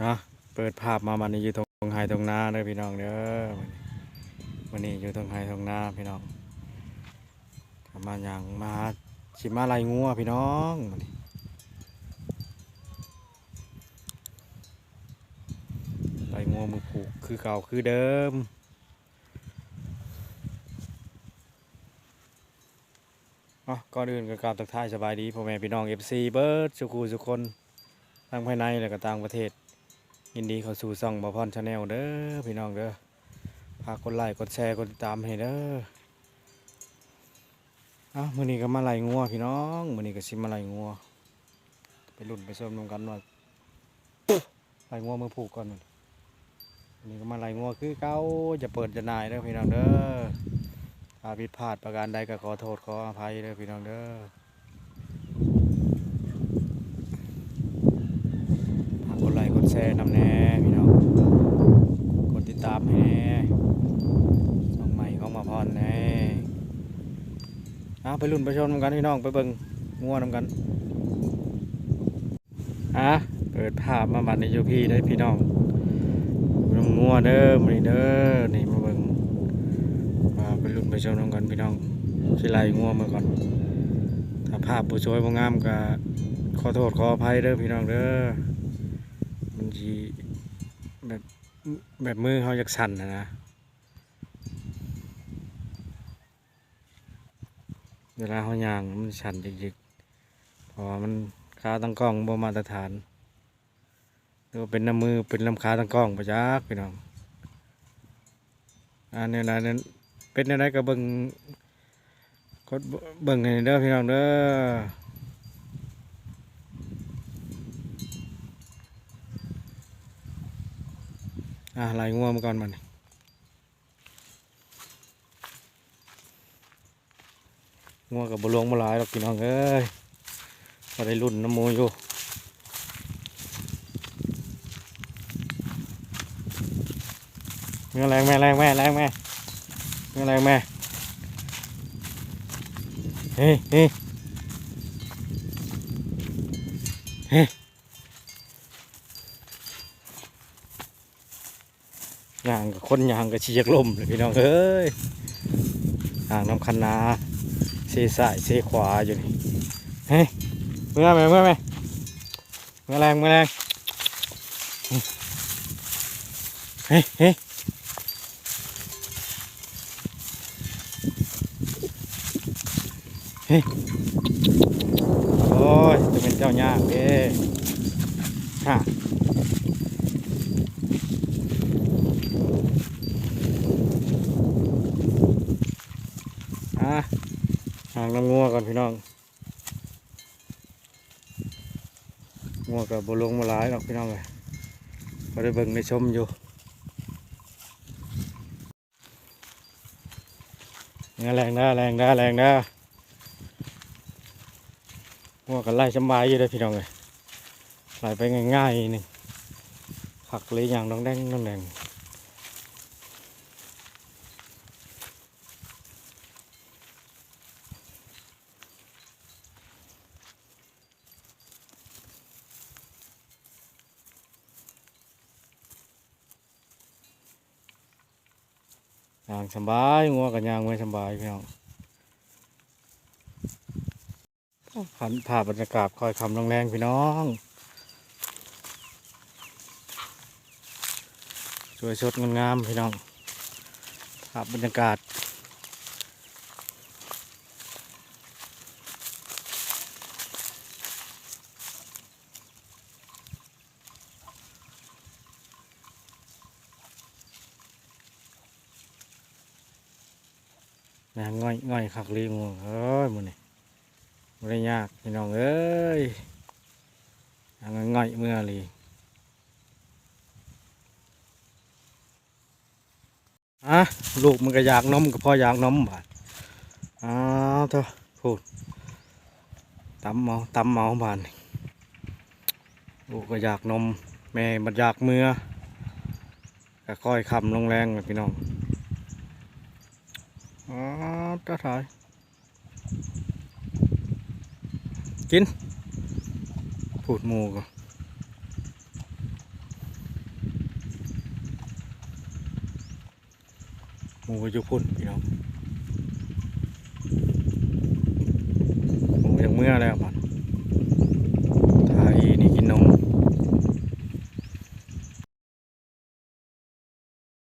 นะเปิดภาพมามันอยู่ตรงไฮตรงนาเด้อพี่น้องเด้อวันนี้อยู่ตรงไฮตรงนาพี่น้องมาอย่างมาชิมาลายงัวพี่น้องนลายงัวมือผูกคือเก่าคือเดิมอ๋อก่อนอื่นก็กราบทักทายสบายดีพ่อแม่พี่น้อง FC เบิร์ดสุขูสุคนทั้งภายในและก็ต่างประเทศ ยินดีเข้าสู่ช่องบอพอนชาแนลเด้อพี่น้องเด้อฝากกดไลค์กดแชร์กดติดตามให้เด้ออ้ามื้อนี้ก็มาไล่งัวพี่น้องมื้อนี้ก็สิมาไล่งัวไปลุ้นไปส้มนำกันว่าไล่งัวมือผูกก่อนมื้อนี้ก็มาไล่งัวคือเก่าจะเปิดจะนายเด้อพี่น้องเด้อถ้าผิดพลาดประการใดก็ขอโทษขออภัยเด้อพี่น้องเด้อฝากก ดแชร์นำแน่พี่น้องกดติดตามให้แน่ช่องใหม่ของมาพรแน่เอาไปรุ่นไปชมนกันพี่น้องไปเบิ่งงัวนำกันอะเปิดภาพมาบัดในยูพีได้พี่น้องน้ำงัวเด้อมานี่เด้อนี่มาเบิ่งมาไปรุ่นไปชมนกันพี่น้องสิไล่งัวมาก่อน ถ้าภาพผู้ช่วยบ่งามก็ขอโทษขออภัยเด้อพี่น้องเด้อ มันจีแบบแบบมือเขาอยากสั่นนะนะเวลาเขาย่างมันสั่นจิกๆพราะว่ามันขาตั้งกล้องบ่มาตรฐานหรือว่าเป็นน้ำมือเป็นลำขาตั้งกล้องประจักษ์พี่น้องอันนี้นะนั้นเป็นอะไรก็เบิ่งกดเบิ่งให้เด้อพี่น้องเด้อ อะไล่งัวมาก่อนมันงัวกับบหลวงบหลายหรอกพี่น้องเอ้ยพอได้รุ่นน้ำมูอยู่เมื่อแรงแม่แรงแม่แรงแม่เมื่อแรงแม่เฮ้เฮ้เฮ้ ยย่างกับคนย่างกับเชียกลมเลยพี่น้องเอ้ยยางน้ำคันนาเซสายเซขวาอยู่นี่เฮ้ยเมื่อไหมเมื่อไหมเมื่อแรงเมื่อแรงเฮ้ยเฮ้ยเฮ้ยโอ้ยจะเป็นเจ้ายากเด้ฮะ อะ ห่างน้ำงัวก่อนพี่น้องงัวกับบลงมาหลายหรอกพี่น้องเลยก็ได้เบิ่งได้ชมอยู่เนี่ยแรงได้แรงได้แรงได้งัวกันไล่สำบายอยู่เลยพี่น้องเลยไล่ไปง่ายๆนี่ผักเลยอย่างน้องแดงน้องแดง ย่างสบายงัวกับย่างไม่สบายพี่น้องผันผ่าพบรรยากาศคอยคำแรงๆพี่น้อง สวยสดงามๆพี่น้องภาพบรรยากาศ นะง่อยง่อยขักลีงูเอ้ยมันนี่ไม่ได้ยากพี่น้องเอ้ยอ่างง่อยเมื่อลีอะลูกมันก็อยากนมก็พออยากนมบาดอ้าวเถอะพูดตำเมาตำเมาบานนี่ลูกก็อยากนม แม่มันอยากเมื่อก็ค่อยคำลงแรงเลยพี่น้อง อ๋อตาถอยกินผูดหมูก่อนหมูอยู่พุ่นพี่น้องหมูยังเมื่อแล้วมัน